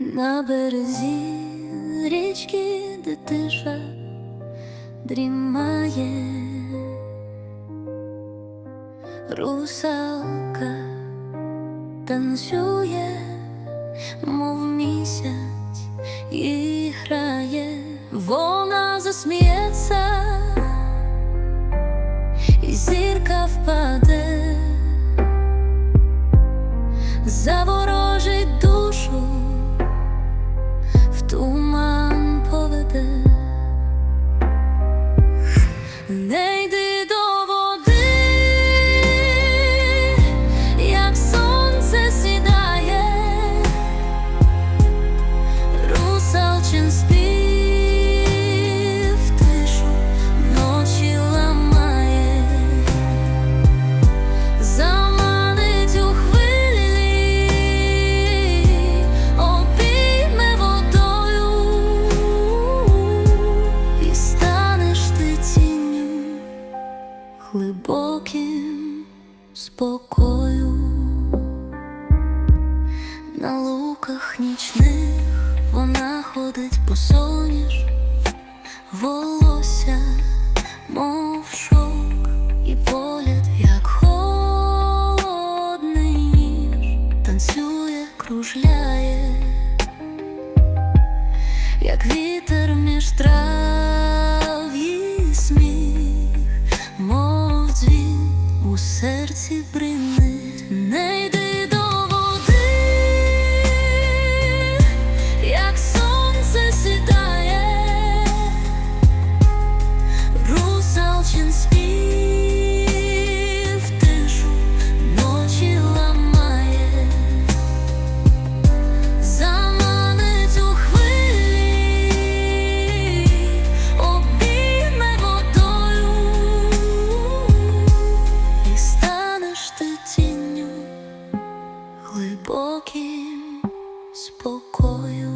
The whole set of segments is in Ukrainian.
На березі річки, де тиша дрімає, русалка танцює, мов місяць і грає, вона засміється, і зірка впаде, заворожить глибоким спокою. На луках нічних вона ходить по соняш, волосся, мов шовк, і погляд, як холодний ніж, танцює, кружляє, як вітер між трав спокою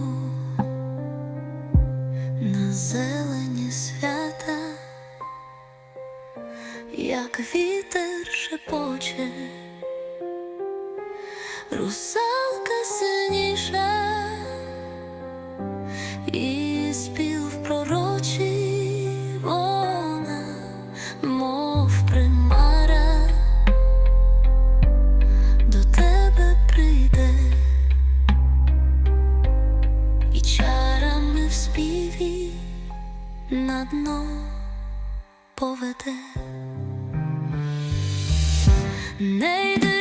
на зелені свята, як вітер шепоче. Русалка на дно поведе. Не йди